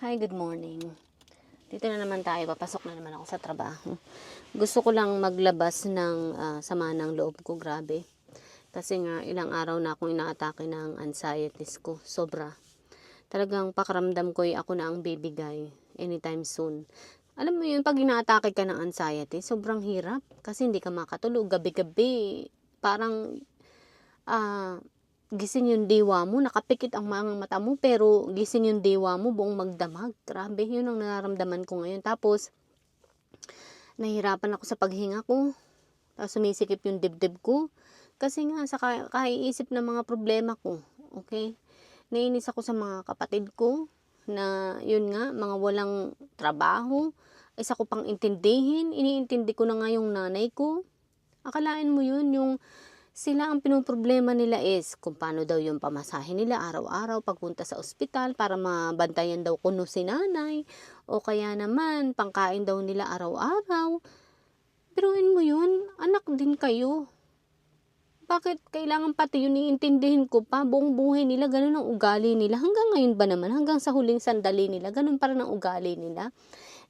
Hi, good morning. Dito na naman tayo, papasok na naman ako sa trabaho. Gusto ko lang maglabas ng ah, sama ng loob ko, grabe. Kasi nga, ilang araw na akong inaatake ng anxieties ko. Sobra. Talagang pakaramdam ko ako na ang bibigay anytime soon. Alam mo yun, pag inaatake ka ng anxiety, sobrang hirap. Kasi hindi ka makatulog. Gabi-gabi, parang ah, gising yung diwa mo, nakapikit ang mga mata mo, pero gising yung diwa mo, buong magdamag. Grabe, yun ang nararamdaman ko ngayon. Tapos, nahihirapan ako sa paghinga ko. Tapos, sumisikip yung dibdib ko. Kasi nga, sa ka- kaiisip ng mga problema ko. Okay? Nainis ako sa mga kapatid ko na yun nga, mga walang trabaho. Isa ko pang intindihin. Iniintindi ko na nga yung nanay ko. Akalain mo yun, yung sila ang pinoproblema nila is kung paano daw yung pamasahe nila araw-araw pagpunta sa ospital para mabantayan daw kuno si nanay o kaya naman pangkain daw nila araw-araw. Biruin mo yun, anak din kayo. Bakit kailangan pati yun iintindihin ko pa? Buong buhay nila, ganun ang ugali nila. Hanggang ngayon ba naman? Hanggang sa huling sandali nila, ganun pa rin ang ugali nila.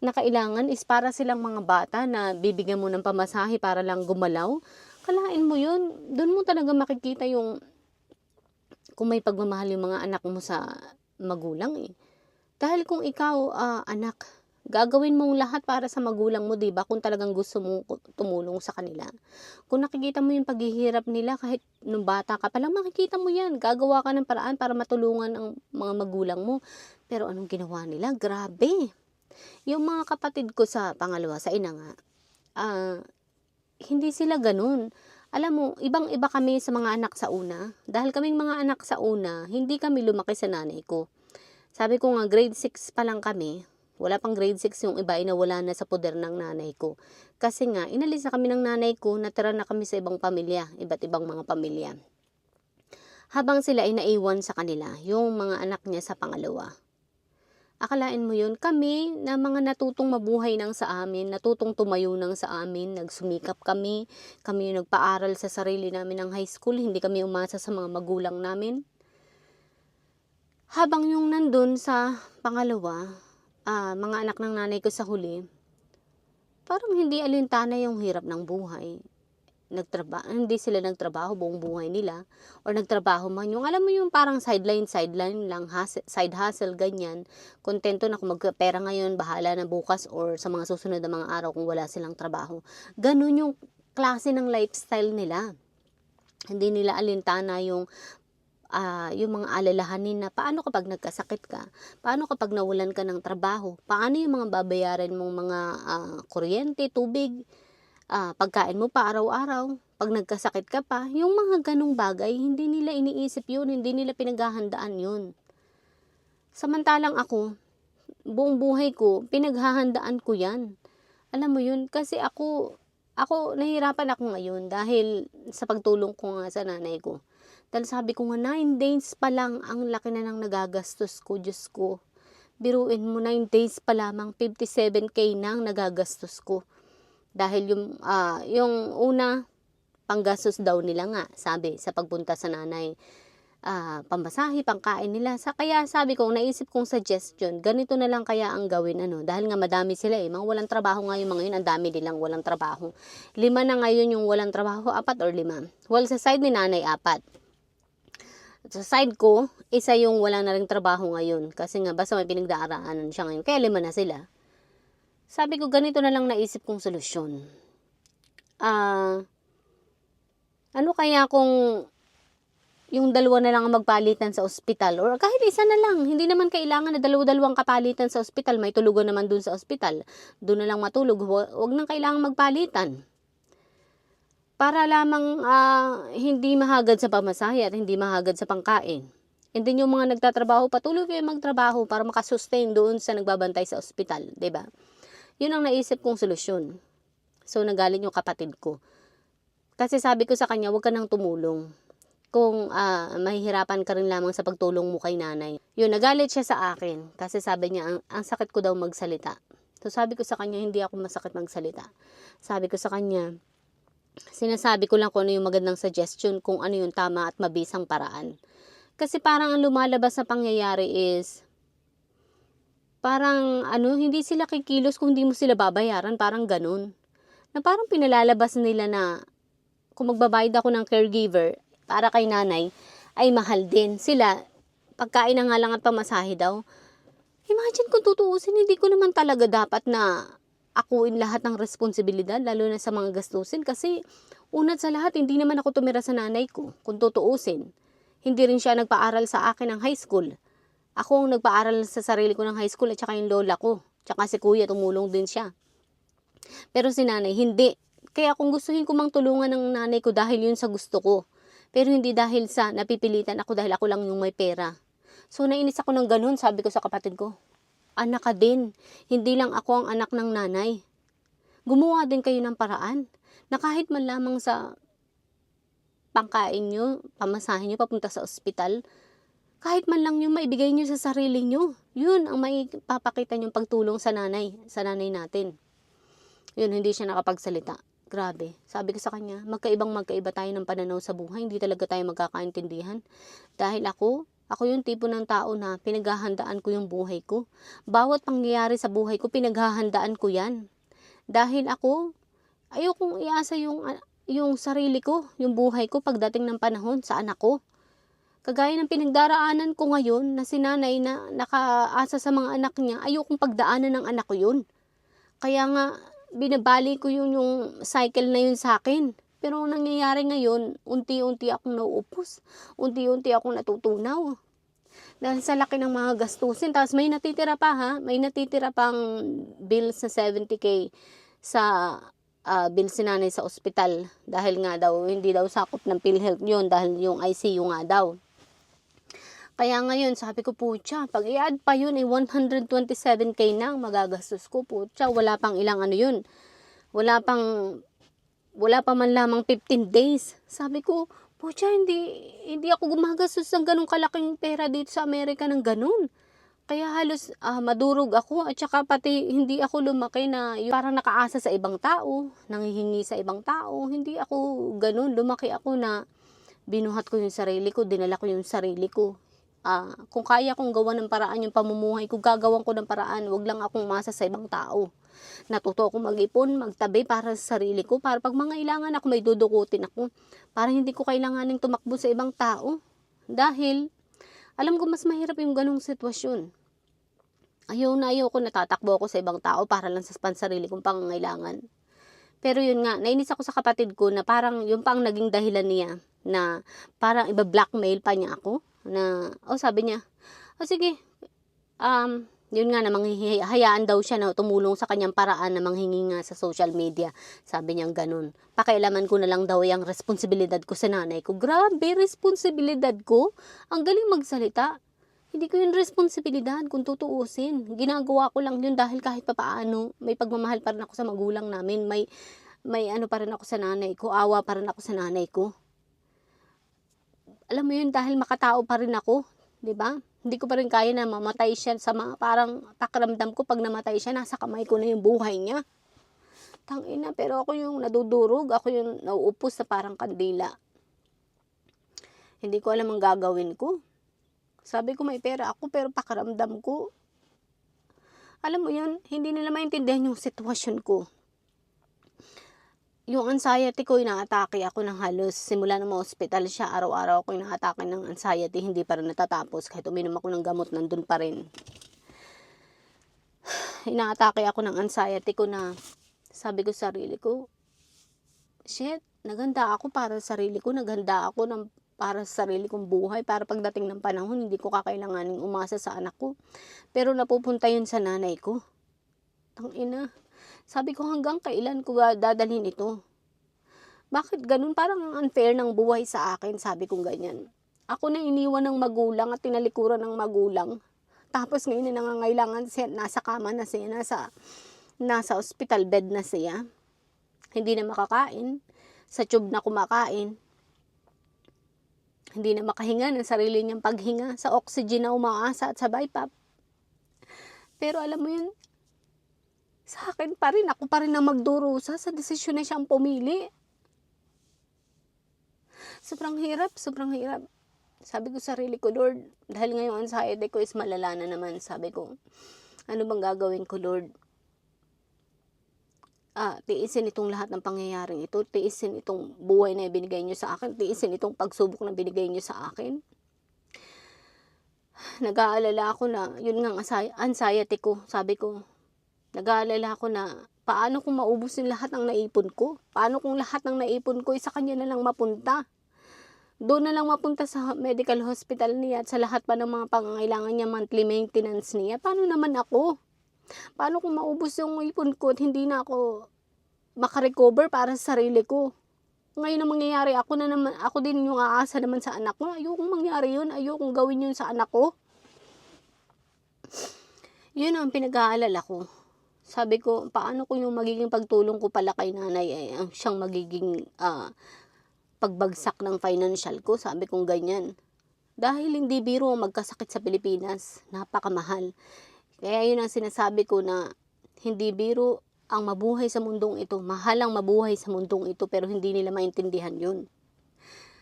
Na kailangan is para silang mga bata na bibigyan mo ng pamasahe para lang gumalaw. Kalain mo yun. Doon mo talaga makikita yung kung may pagmamahal yung mga anak mo sa magulang eh. Dahil kung ikaw, ah, anak, gagawin mong lahat para sa magulang mo, 'di ba? Kung talagang gusto mo tumulong sa kanila. Kung nakikita mo yung paghihirap nila kahit nung bata ka pa lang, makikita mo 'yan. Gagawa ka ng paraan para matulungan ang mga magulang mo. Pero anong ginawa nila? Grabe. Yung mga kapatid ko sa pangalawa, sa ina nga, ah, hindi sila ganun. Alam mo, ibang-iba kami sa mga anak sa una. Dahil kaming mga anak sa una, hindi kami lumaki sa nanay ko. Sabi ko nga, grade 6 pa lang kami. Wala pang grade 6 yung iba, inawala na sa poder ng nanay ko. Kasi nga, inalis na kami ng nanay ko, natira na kami sa ibang pamilya, iba't ibang mga pamilya. Habang sila ay naiwan sa kanila, yung mga anak niya sa pangalawa. Akalain mo yun, kami na mga natutong mabuhay nang sa amin, natutong tumayo nang sa amin, nagsumikap kami, kami yung nagpaaral sa sarili namin ng high school, hindi kami umasa sa mga magulang namin. Habang yung nandun sa pangalawa, ah, mga anak ng nanay ko sa huli, parang hindi alintana yung hirap ng buhay. Nagtraba hindi sila nagtrabaho buong buhay nila or nagtrabaho man. Yung alam mo yung parang sideline sideline lang hustle, side hustle ganyan. Kontento na kung magpera ngayon bahala na bukas or sa mga susunod na mga araw kung wala silang trabaho. Ganun yung klase ng lifestyle nila. Hindi nila alintana yung ah, yung mga alalahanin na paano kapag nagkasakit ka? Paano kapag nawalan ka ng trabaho? Paano yung mga babayaran mong mga ah, kuryente tubig ah, pagkain mo pa araw-araw, pag nagkasakit ka pa, yung mga ganong bagay, hindi nila iniisip yun, hindi nila pinaghahandaan yun. Samantalang ako, buong buhay ko, pinaghahandaan ko yan. Alam mo yun, kasi ako, ako, nahihirapan ako ngayon dahil sa pagtulong ko nga sa nanay ko. Dahil sabi ko nga, 9 days pa lang ang laki na nang nagagastos ko, Diyos ko. Biruin mo, 9 days pa lamang, 57k na ang nagagastos ko. Dahil yung, ah, yung una, panggastos daw nila nga, sabi, sa pagpunta sa nanay. Ah, pambasahe, pangkain nila. Sa, kaya sabi ko, naisip kong suggestion, ganito na lang kaya ang gawin, ano, dahil nga madami sila eh, mga walang trabaho nga yung mga yun, ang dami nilang walang trabaho. Lima na ngayon yung walang trabaho, apat or lima. Well, sa side ni nanay, apat. Sa side ko, isa yung wala na rin trabaho ngayon. Kasi nga, basta may pinagdaraanan siya ngayon. Kaya lima na sila. Sabi ko, ganito na lang naisip kong solusyon. Ah, ano kaya kung yung dalawa na lang ang magpalitan sa ospital or kahit isa na lang, hindi naman kailangan na dalawa-dalawang kapalitan sa ospital, may tulugan naman dun sa ospital. Doon na lang matulog, Hu- huwag nang kailangan magpalitan. Para lamang ah, hindi mahagad sa pamasahe at hindi mahagad sa pangkain. And then yung mga nagtatrabaho, patuloy kayo magtrabaho para makasustain doon sa nagbabantay sa ospital, ba? Yun ang naisip kong solusyon. So, nagalit yung kapatid ko. Kasi sabi ko sa kanya, huwag ka nang tumulong. Kung ah, mahihirapan ka rin lamang sa pagtulong mo kay nanay. Yun, nagalit siya sa akin. Kasi sabi niya, ang, ang sakit ko daw magsalita. So, sabi ko sa kanya, hindi ako masakit magsalita. Sabi ko sa kanya, sinasabi ko lang kung ano yung magandang suggestion, kung ano yung tama at mabisang paraan. Kasi parang ang lumalabas na pangyayari is, parang ano, hindi sila kikilos kung hindi mo sila babayaran, parang ganun. Na parang pinalalabas nila na kung magbabayad ako ng caregiver para kay nanay, ay mahal din. Sila, pagkain na nga lang at pamasahe daw. Imagine kung tutuusin, hindi ko naman talaga dapat na akuin lahat ng responsibilidad, lalo na sa mga gastusin. Kasi, unat sa lahat, hindi naman ako tumira sa nanay ko, kung tutuusin. Hindi rin siya nagpaaral sa akin ng high school. Ako ang nagpaaral sa sarili ko ng high school at saka yung lola ko. Tsaka si kuya, tumulong din siya. Pero si nanay, hindi. Kaya kung gustuhin ko mang tulungan ng nanay ko dahil yun sa gusto ko. Pero hindi dahil sa napipilitan ako dahil ako lang yung may pera. So nainis ako ng ganun, sabi ko sa kapatid ko. Anak ka din. Hindi lang ako ang anak ng nanay. Gumawa din kayo ng paraan na kahit man lamang sa pangkain nyo, pamasahin nyo papunta sa ospital, kahit man lang yung maibigay nyo sa sarili nyo. Yun ang may papakita nyo pagtulong sa nanay, sa nanay natin. Yun, hindi siya nakapagsalita. Grabe. Sabi ko sa kanya, magkaibang magkaiba tayo ng pananaw sa buhay. Hindi talaga tayo magkakaintindihan. Dahil ako, ako yung tipo ng tao na pinaghahandaan ko yung buhay ko. Bawat pangyayari sa buhay ko, pinaghahandaan ko yan. Dahil ako, ayokong iasa yung, yung sarili ko, yung buhay ko pagdating ng panahon sa anak ko. Kagaya ng pinagdaraanan ko ngayon na si nanay na nakaasa sa mga anak niya, ayokong pagdaanan ng anak ko yun. Kaya nga, binabali ko yun yung cycle na yun sa akin. Pero ang nangyayari ngayon, unti-unti akong nauupos. Unti-unti akong natutunaw. Dahil sa laki ng mga gastusin. Tapos may natitira pa ha. May natitira pang bills na 70k sa uh, bills si nanay sa ospital. Dahil nga daw, hindi daw sakop ng PhilHealth yun. Dahil yung ICU nga daw. Kaya ngayon, sabi ko, putya, pag i-add pa yun, eh, 127k na ang magagastos ko, putya. Wala pang ilang ano yun. Wala pang, wala pa man lamang 15 days. Sabi ko, putya, hindi, hindi ako gumagastos ng ganong kalaking pera dito sa Amerika ng ganun. Kaya halos uh, madurog ako at saka pati hindi ako lumaki na yung parang nakaasa sa ibang tao, nangihingi sa ibang tao. Hindi ako ganun. Lumaki ako na binuhat ko yung sarili ko, dinala ko yung sarili ko uh, kung kaya kong gawa ng paraan yung pamumuhay ko, gagawan ko ng paraan. Huwag lang akong masa sa ibang tao. Natuto ako mag-ipon, magtabi para sa sarili ko. Para pag mga ilangan ako, may dudukutin ako. Para hindi ko kailanganing tumakbo sa ibang tao. Dahil, alam ko mas mahirap yung ganong sitwasyon. Ayaw na ayaw ko natatakbo ako sa ibang tao para lang sa pansarili kong pangangailangan. Pero yun nga, nainis ako sa kapatid ko na parang yung pang naging dahilan niya na parang iba-blackmail pa niya ako na, oh sabi niya, oh sige, um, yun nga na hayaan daw siya na tumulong sa kanyang paraan na manghingi nga sa social media. Sabi niya ganun. Pakialaman ko na lang daw yung responsibilidad ko sa nanay ko. Grabe, responsibilidad ko? Ang galing magsalita. Hindi ko yung responsibilidad kung tutuusin. Ginagawa ko lang yun dahil kahit papaano, may pagmamahal pa rin ako sa magulang namin. May, may ano pa rin ako sa nanay ko. Awa pa rin ako sa nanay ko alam mo yun, dahil makatao pa rin ako, di ba? Hindi ko pa rin kaya na mamatay siya sa mga parang pakiramdam ko pag namatay siya, nasa kamay ko na yung buhay niya. Tangina, pero ako yung nadudurog, ako yung nauupos sa parang kandila. Hindi ko alam ang gagawin ko. Sabi ko may pera ako, pero pakiramdam ko. Alam mo yun, hindi nila maintindihan yung sitwasyon ko yung anxiety ko, inaatake ako ng halos. Simula na ma-hospital siya, araw-araw ako inaatake ng anxiety. Hindi pa rin natatapos. Kahit uminom ako ng gamot, nandun pa rin. Inaatake ako ng anxiety ko na sabi ko sa sarili ko, shit, naganda ako para sa sarili ko. Naganda ako ng para sa sarili kong buhay. Para pagdating ng panahon, hindi ko kakailanganing umasa sa anak ko. Pero napupunta yun sa nanay ko. Tang ina, sabi ko hanggang kailan ko dadalhin ito? Bakit ganun? Parang unfair ng buhay sa akin, sabi kong ganyan. Ako na iniwan ng magulang at tinalikuran ng magulang. Tapos ngayon na nangangailangan siya, nasa kama na siya, nasa, nasa hospital bed na siya. Hindi na makakain. Sa tube na kumakain. Hindi na makahinga ng sarili niyang paghinga. Sa oxygen na umaasa at sa BiPAP. Pero alam mo yun, sa akin pa rin, ako pa rin ang magdurusa sa desisyon na siyang pumili. Sobrang hirap, sobrang hirap. Sabi ko sa sarili ko, Lord, dahil ngayon anxiety ko is malala na naman, sabi ko, Ano bang gagawin ko, Lord? Ah, tiisin itong lahat ng pangyayaring ito. Tiisin itong buhay na binigay niyo sa akin. Tiisin itong pagsubok na binigay niyo sa akin. Nag-aalala ako na, yun nga anxiety ko. Sabi ko, nag-aalala ako na, paano kung maubos yung lahat ng naipon ko? Paano kung lahat ng naipon ko, isa kanya na lang mapunta? Doon na lang mapunta sa medical hospital niya at sa lahat pa ng mga pangangailangan niya, monthly maintenance niya. Paano naman ako? Paano kung maubos yung ipon ko at hindi na ako makarecover para sa sarili ko? Ngayon na mangyayari, ako na naman, ako din yung aasa naman sa anak ko. Ayokong mangyari yun, ayokong gawin yun sa anak ko. Yun ang pinag-aalala ko. Sabi ko, paano kung yung magiging pagtulong ko pala kay nanay ay ang siyang magiging ah, pagbagsak ng financial ko? Sabi kong ganyan. Dahil hindi biro magkasakit sa Pilipinas. Napakamahal. Kaya yun ang sinasabi ko na hindi biro ang mabuhay sa mundong ito. Mahal ang mabuhay sa mundong ito pero hindi nila maintindihan yun.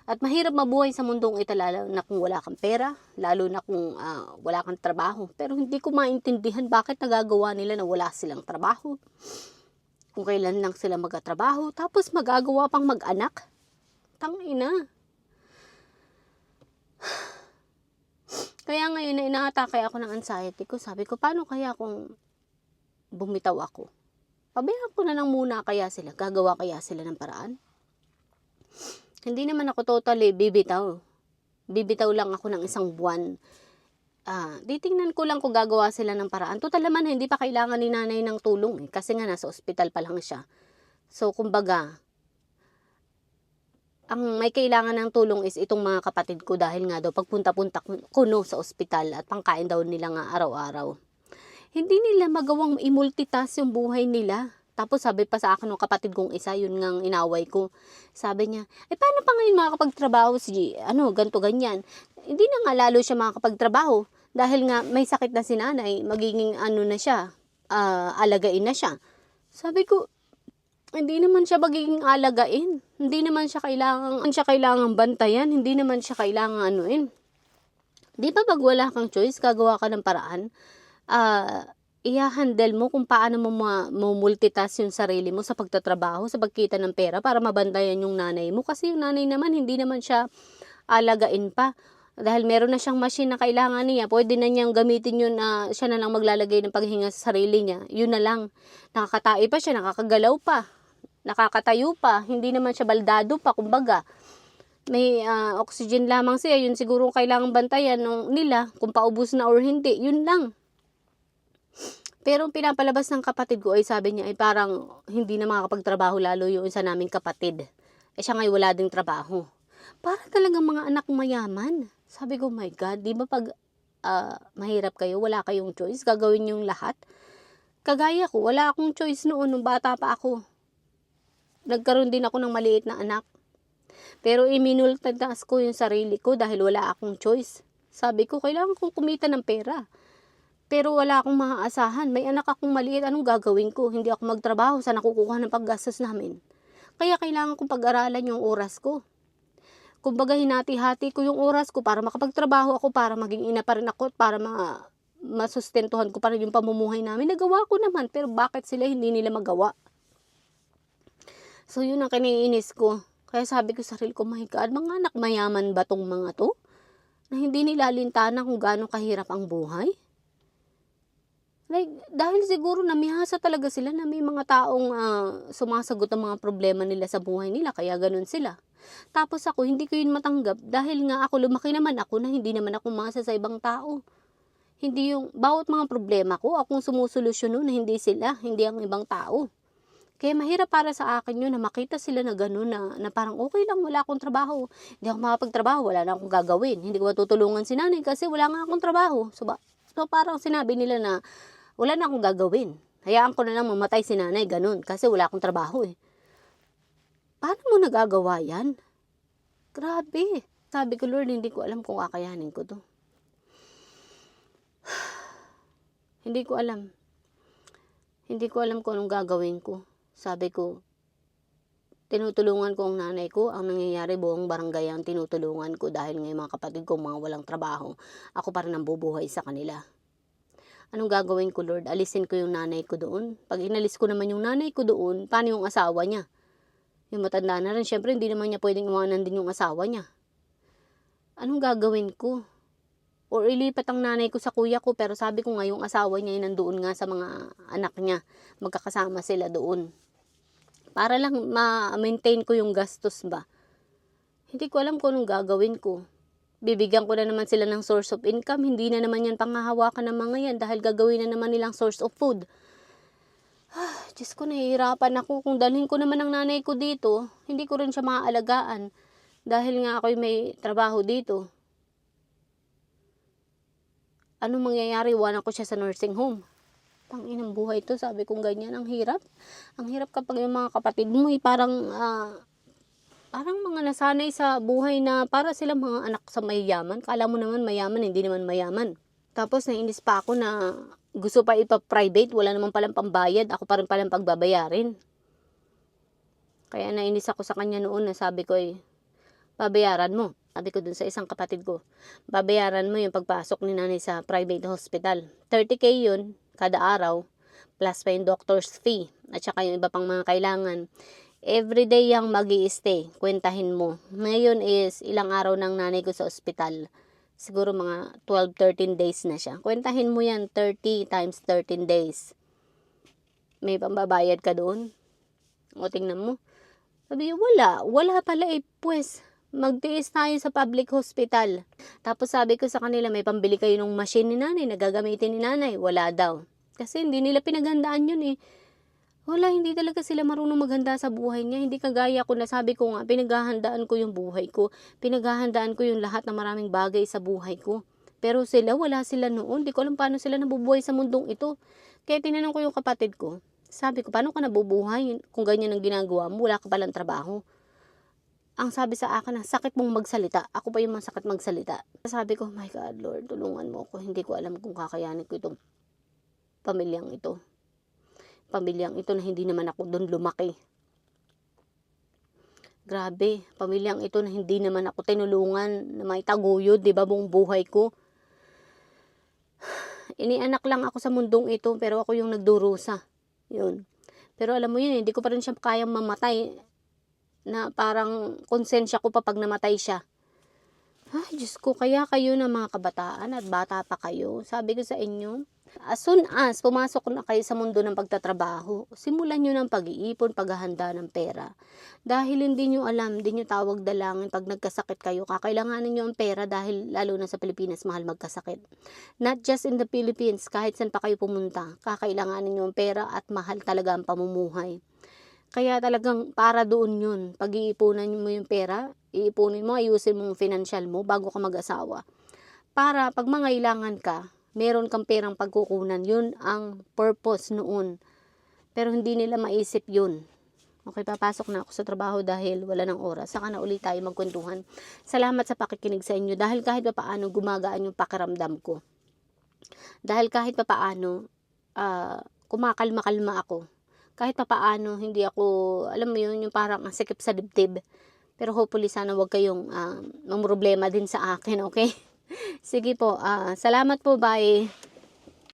At mahirap mabuhay sa mundong ito lalo na kung wala kang pera, lalo na kung ah, wala kang trabaho. Pero hindi ko maintindihan bakit nagagawa nila na wala silang trabaho. Kung kailan lang sila magkatrabaho, tapos magagawa pang mag-anak. Tangina. Kaya ngayon na inaatake ako ng anxiety ko, sabi ko, paano kaya kung bumitaw ako? Pabayaan ko na lang muna kaya sila, gagawa kaya sila ng paraan? Hindi naman ako totally bibitaw. Bibitaw lang ako ng isang buwan. Ah, titingnan ko lang kung gagawa sila ng paraan. Total naman, hindi pa kailangan ni nanay ng tulong eh, kasi nga nasa ospital pa lang siya. So, kumbaga, ang may kailangan ng tulong is itong mga kapatid ko dahil nga daw pagpunta-punta kuno sa ospital at pangkain daw nila nga araw-araw. Hindi nila magawang i-multitask yung buhay nila. Tapos sabi pa sa akin ng kapatid kong isa, yun nga ang inaway ko. Sabi niya, eh paano pa ngayon makakapagtrabaho si, ano, ganto ganyan. Hindi na nga lalo siya makakapagtrabaho dahil nga may sakit na si nanay, magiging ano na siya, ah, alagain na siya. Sabi ko, hindi naman siya magiging alagain. Hindi naman siya kailangan, siya kailangan bantayan. Hindi naman siya kailangan anuin. Di ba pag wala kang choice, gagawa ka ng paraan? Ah, i-handle mo kung paano mo ma- mo multitask yung sarili mo sa pagtatrabaho, sa pagkita ng pera para mabantayan yung nanay mo. Kasi yung nanay naman, hindi naman siya alagain pa. Dahil meron na siyang machine na kailangan niya, pwede na niyang gamitin yun na siya na lang maglalagay ng paghinga sa sarili niya. Yun na lang. Nakakatai pa siya, nakakagalaw pa nakakatayo pa, hindi naman siya baldado pa, kumbaga. May ah, oxygen lamang siya, yun siguro kailangan bantayan nung nila, kung paubos na or hindi, yun lang. Pero ang pinapalabas ng kapatid ko ay sabi niya ay parang hindi na makakapagtrabaho lalo yung isa naming kapatid. Eh siya ngayon wala ding trabaho. Para talagang mga anak mayaman. Sabi ko, my God, di ba pag ah, mahirap kayo, wala kayong choice, gagawin yung lahat? Kagaya ko, wala akong choice noon nung bata pa ako nagkaroon din ako ng maliit na anak. Pero iminultadas ko yung sarili ko dahil wala akong choice. Sabi ko, kailangan kong kumita ng pera. Pero wala akong maaasahan. May anak akong maliit, anong gagawin ko? Hindi ako magtrabaho sa nakukuha ng paggastos namin. Kaya kailangan kong pag-aralan yung oras ko. Kumbaga hinati-hati ko yung oras ko para makapagtrabaho ako, para maging ina pa rin ako, para ma masustentuhan ko pa rin yung pamumuhay namin. Nagawa ko naman, pero bakit sila hindi nila magawa? So, yun ang kiniinis ko. Kaya sabi ko sa sarili ko, my God, mga anak mayaman ba tong mga to? Na hindi nila lintana kung gaano kahirap ang buhay? Like, dahil siguro namihasa talaga sila na may mga taong ah, sumasagot ang mga problema nila sa buhay nila, kaya ganun sila. Tapos ako, hindi ko yun matanggap dahil nga ako, lumaki naman ako na hindi naman ako masa sa ibang tao. Hindi yung, bawat mga problema ko, akong sumusolusyon na hindi sila, hindi ang ibang tao. Kaya mahirap para sa akin yun na makita sila na gano'n na, na parang okay lang, wala akong trabaho. Hindi ako makapagtrabaho, wala na akong gagawin. Hindi ko matutulungan si nanay kasi wala nga akong trabaho. So, ba, so parang sinabi nila na wala na akong gagawin. Hayaan ko na lang mamatay si nanay, ganun. Kasi wala akong trabaho eh. Paano mo nagagawa yan? Grabe. Sabi ko, Lord, hindi ko alam kung kakayanin ko to. hindi ko alam. Hindi ko alam kung anong gagawin ko. Sabi ko, tinutulungan ko ang nanay ko. Ang nangyayari buong barangay ang tinutulungan ko dahil ngayon mga kapatid ko mga walang trabaho. Ako pa rin ang bubuhay sa kanila. Anong gagawin ko, Lord? Alisin ko yung nanay ko doon. Pag inalis ko naman yung nanay ko doon, paano yung asawa niya? Yung matanda na rin, syempre hindi naman niya pwedeng iwanan din yung asawa niya. Anong gagawin ko? Or ilipat ang nanay ko sa kuya ko, pero sabi ko nga yung asawa niya ay nandoon nga sa mga anak niya. Magkakasama sila doon. Para lang ma-maintain ko yung gastos ba. Hindi ko alam kung anong gagawin ko. Bibigyan ko na naman sila ng source of income. Hindi na naman yan panghahawakan ng mga yan dahil gagawin na naman nilang source of food. Ah, Diyos ko, nahihirapan ako. Kung dalhin ko naman ang nanay ko dito, hindi ko rin siya maaalagaan. Dahil nga ako'y may trabaho dito. Ano mangyayari? Iwanan ko siya sa nursing home. Panginang buhay to, sabi kong ganyan. Ang hirap. Ang hirap kapag yung mga kapatid mo, eh, parang, ah, parang mga nasanay sa buhay na para sila mga anak sa mayayaman. Kala mo naman mayaman, hindi naman mayaman. Tapos nainis pa ako na gusto pa ipa-private, wala naman palang pambayad, ako pa rin palang pagbabayarin. Kaya nainis ako sa kanya noon na sabi ko eh, babayaran mo. Sabi ko dun sa isang kapatid ko, babayaran mo yung pagpasok ni nanay sa private hospital. 30k yun, kada araw, plus pa yung doctor's fee, at saka yung iba pang mga kailangan. Everyday yung mag stay kwentahin mo. Ngayon is ilang araw ng nanay ko sa ospital. Siguro mga 12-13 days na siya. Kwentahin mo yan, 30 times 13 days. May pambabayad ka doon? O tingnan mo. Sabi wala. Wala pala eh. Pues, magtiis tayo sa public hospital. Tapos sabi ko sa kanila, may pambili kayo ng machine ni nanay na gagamitin ni nanay. Wala daw. Kasi hindi nila pinaghandaan yun eh. Wala, hindi talaga sila marunong maghanda sa buhay niya. Hindi kagaya ko na sabi ko nga, pinaghahandaan ko yung buhay ko. Pinaghahandaan ko yung lahat ng maraming bagay sa buhay ko. Pero sila, wala sila noon. Hindi ko alam paano sila nabubuhay sa mundong ito. Kaya tinanong ko yung kapatid ko. Sabi ko, paano ka nabubuhay kung ganyan ang ginagawa mo? Wala ka palang trabaho. Ang sabi sa akin na, sakit mong magsalita. Ako pa yung masakit magsalita. Sabi ko, my God, Lord, tulungan mo ako. Hindi ko alam kung kakayanin ko itong pamilyang ito pamilyang ito na hindi naman ako doon lumaki. Grabe, pamilyang ito na hindi naman ako tinulungan na may taguyod, di ba, buong buhay ko. Inianak lang ako sa mundong ito, pero ako yung nagdurusa. Yun. Pero alam mo yun, hindi ko pa rin siya kayang mamatay na parang konsensya ko pa pag namatay siya. Ay, Diyos ko, kaya kayo na mga kabataan at bata pa kayo. Sabi ko sa inyo, as soon as pumasok na kayo sa mundo ng pagtatrabaho, simulan nyo ng pag-iipon, paghahanda ng pera. Dahil hindi nyo alam, hindi nyo tawag dalangin pag nagkasakit kayo, kakailanganin nyo ang pera dahil lalo na sa Pilipinas mahal magkasakit. Not just in the Philippines, kahit saan pa kayo pumunta, kakailanganin nyo ang pera at mahal talaga ang pamumuhay. Kaya talagang para doon yun. Pag-iipunan mo yung pera, iipunin mo, ayusin mo yung financial mo bago ka mag-asawa. Para pag mangailangan ka, meron kang perang pagkukunan. Yun ang purpose noon. Pero hindi nila maisip yun. Okay, papasok na ako sa trabaho dahil wala ng oras. Saka na ulit tayo magkwentuhan. Salamat sa pakikinig sa inyo dahil kahit pa paano gumagaan yung pakiramdam ko. Dahil kahit pa paano, ah, kumakalma-kalma ako kahit pa paano, hindi ako, alam mo yun, yung parang ang sikip sa dibdib. Pero hopefully sana wag kayong uh, mamroblema din sa akin, okay? Sige po, uh, salamat po, bye.